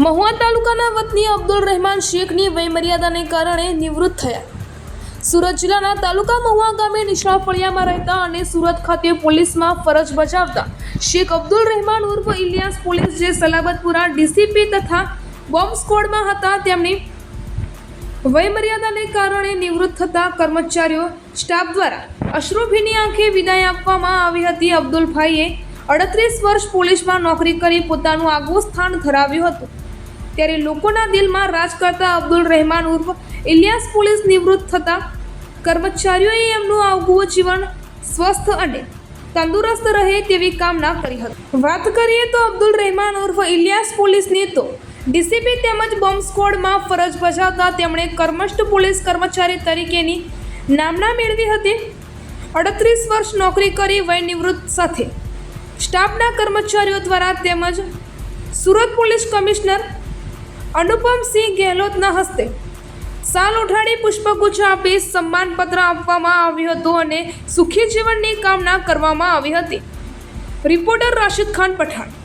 મહુવા તાલુકાના વતની અબ્દુલ રહેમાન શેખની વયમર્યાદાને કારણે નિવૃત્ત થયા. સુરત જિલ્લાના તાલુકા મહુવા ગામે નિશાળ ફળિયામાં રહેતા અને સુરત ખાતે પોલીસમાં ફરજ બજાવતા શેખ અબ્દુલ રહેમાન ઉર્ફ ઇલિયાસ પોલીસ જે સલાબતપુરા ડીસીપી તથા બોમ્બ સ્કોડમાં હતા, તેમની વયમર્યાદાને કારણે નિવૃત્ત થતા કર્મચારીઓ સ્ટાફ દ્વારા અશ્રુભીની આંખે વિદાય આપવામાં આવી હતી. અબ્દુલભાઈએ અડત્રીસ વર્ષ પોલીસમાં નોકરી કરી પોતાનું આગવું સ્થાન ધરાવ્યું હતું. ત્યારે લોકોના દિલમાં રાજ કરતા અબ્દુલ રહેમાન ઉર્ફ ઇલિયાસ પોલીસ નિવૃત્ત થતા કર્મચારીઓએ એમનું આગવું જીવન સ્વસ્થ અને તંદુરસ્ત રહે તેવી કામના કરી હતી. વાત કરીએ તો અબ્દુલ રહેમાન ઉર્ફ ઇલિયાસ પોલીસની તો ડીસીપી તેમજ બોમ્બ સ્ક્વોડમાં ફરજ બજાવતા તેમણે કર્મસ્થ પોલીસ કર્મચારી તરીકેની નામના મેળવી હતી. અડત્રીસ વર્ષ નોકરી કરી વય નિવૃત્ત સાથે સ્ટાફના કર્મચારીઓ દ્વારા તેમજ સુરત પોલીસ કમિશનર અનુપમસિંહ ગેહલોતના હસ્તે સાલ ઉઠાડી પુષ્પગુચ્છ આપી સન્માનપત્ર આપવામાં આવ્યું હતું અને સુખી જીવનની કામના કરવામાં આવી હતી. રિપોર્ટર રાશિદ ખાન પઠાણ.